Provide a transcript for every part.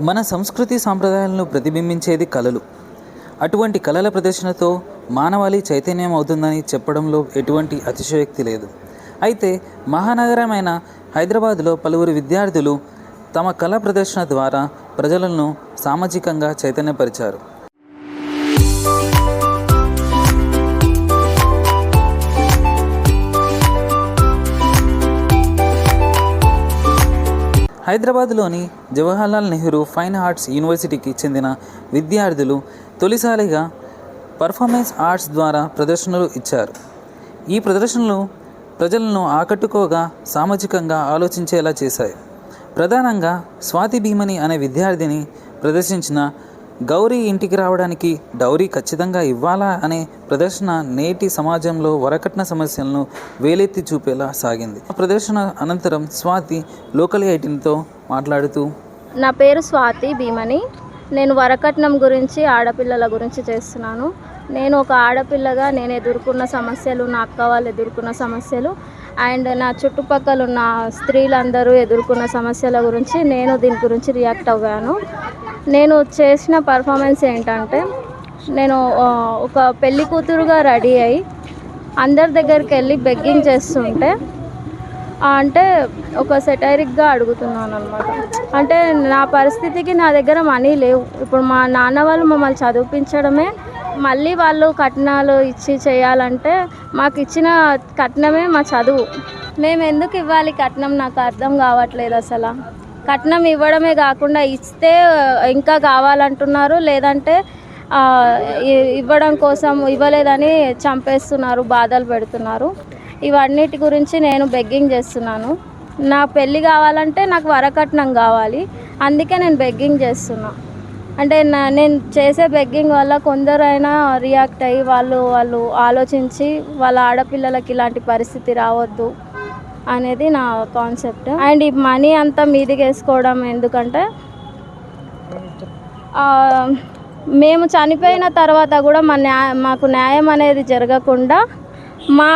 మన సంస్కృతి సాంప్రదాయాలను ప్రతిబింబించేది కళలు. అటువంటి కళల ప్రదర్శనతో మానవాళి చైతన్యం అవుతుందని చెప్పడంలో ఎటువంటి అతిశయోక్తి లేదు. అయితే మహానగరమైన హైదరాబాద్లో పలువురు విద్యార్థులు తమ కళ ప్రదర్శన ద్వారా ప్రజలను సామాజికంగా చైతన్యపరిచారు. హైదరాబాద్లోని జవహర్లాల్ నెహ్రూ ఫైన్ ఆర్ట్స్ యూనివర్సిటీకి చెందిన విద్యార్థులు తొలిసారిగా పర్ఫార్మెన్స్ ఆర్ట్స్ ద్వారా ప్రదర్శనలు ఇచ్చారు. ఈ ప్రదర్శనలు ప్రజలను ఆకట్టుకోగా సామాజికంగా ఆలోచించేలా చేశాయి. ప్రధానంగా స్వాతి భీమని అనే విద్యార్థిని ప్రదర్శించిన గౌరీ ఇంటికి రావడానికి డౌరీ ఖచ్చితంగా ఇవ్వాలా అనే ప్రదర్శన నేటి సమాజంలో వరకట్న సమస్యలను వేలెత్తి చూపేలా సాగింది. ఆ ప్రదర్శన అనంతరం స్వాతి లోకల్ ఎయిటీన్తో మాట్లాడుతూ నా పేరు స్వాతి భీమని. నేను వరకట్నం గురించి ఆడపిల్లల గురించి చేస్తున్నాను. నేను ఒక ఆడపిల్లగా నేను ఎదుర్కొన్న సమస్యలు నా అక్క వాళ్ళు ఎదుర్కొన్న సమస్యలు అండ్ నా చుట్టుపక్కల ఉన్న స్త్రీలందరూ ఎదుర్కొన్న సమస్యల గురించి నేను దీని గురించి రియాక్ట్ అవ్వాను. నేను చేసిన పర్ఫార్మెన్స్ ఏంటంటే నేను ఒక పెళ్ళి కూతురుగా రెడీ అయ్యి అందరి దగ్గరికి వెళ్ళి బెగ్గింగ్ చేస్తుంటే అంటే ఒక సెటైరిక్గా అడుగుతున్నాను అనమాట అంటే నా పరిస్థితికి నా దగ్గర మనీ లేవు. ఇప్పుడు మా నాన్న వాళ్ళు మమ్మల్ని చదివించడమే మళ్ళీ వాళ్ళు కట్నాలు ఇచ్చి చేయాలంటే మాకు ఇచ్చిన కట్నమే మా చదువు. మేము ఎందుకు ఇవ్వాలి కట్నం? నాకు అర్థం కావట్లేదు అసలు. కట్నం ఇవ్వడమే కాకుండా ఇస్తే ఇంకా కావాలంటున్నారు లేదంటే ఇవ్వడం కోసం ఇవ్వలేదని చంపేస్తున్నారు బాధలు పెడుతున్నారు. ఇవన్నిటి గురించి నేను బెగ్గింగ్ చేస్తున్నాను. నా పెళ్ళి కావాలంటే నాకు వరకట్నం కావాలి. అందుకే నేను బెగ్గింగ్ చేస్తున్నా. అంటే నేను చేసే బెగ్గింగ్ వల్ల కొందరైనా రియాక్ట్ అయ్యి వాళ్ళు వాళ్ళు ఆలోచించి వాళ్ళ ఆడపిల్లలకి ఇలాంటి పరిస్థితి రావద్దు. అనేది నా కాన్సెప్ట్ అండ్ ఈ మనీ అంతా మీదికి వేసుకోవడం ఎందుకంటే మేము చనిపోయిన తర్వాత కూడా మా న్యాయ మాకు న్యాయం అనేది జరగకుండా మా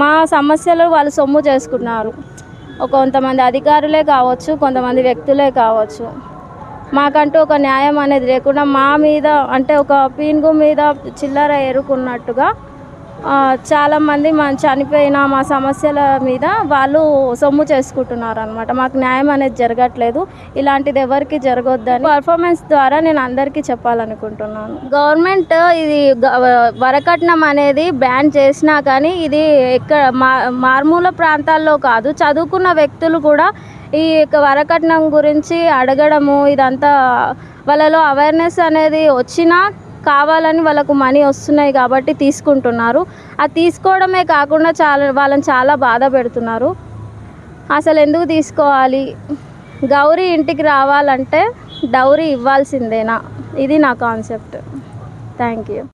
మా సమస్యలు వాళ్ళు సొమ్ము చేసుకున్నారు. కొంతమంది అధికారులే కావచ్చు కొంతమంది వ్యక్తులే కావచ్చు. మాకంటూ ఒక న్యాయం అనేది లేకుండా మా మీద అంటే ఒక పీనుగు మీద చిల్లర ఎరుకున్నట్టుగా చాలామంది మన చనిపోయిన మా సమస్యల మీద వాళ్ళు సొమ్ము చేసుకుంటున్నారు అనమాట మాకు న్యాయం అనేది జరగట్లేదు. ఇలాంటిది ఎవరికి జరగొద్దని పర్ఫార్మెన్స్ ద్వారా నేను అందరికీ చెప్పాలనుకుంటున్నాను. గవర్నమెంట్ ఇది గ- వరకట్నం అనేది బ్యాన్ చేసినా కానీ ఇది ఎక్కడ మా మారుమూల ప్రాంతాల్లో కాదు చదువుకున్న వ్యక్తులు కూడా ఈ యొక్క వరకట్నం గురించి అడగడము ఇదంతా వాళ్ళలో అవేర్నెస్ అనేది వచ్చినా కావాలని వాళ్ళకు మనీ వస్తున్నాయి కాబట్టి తీసుకుంటున్నారు. అది తీసుకోవడమే కాకుండా చాలా వాళ్ళని చాలా బాధ పెడుతున్నారు. అసలు ఎందుకు తీసుకోవాలి? గౌరీ ఇంటికి రావాలంటే డౌరీ ఇవ్వాల్సిందేనా? ఇది నా కాన్సెప్ట్. Thank you.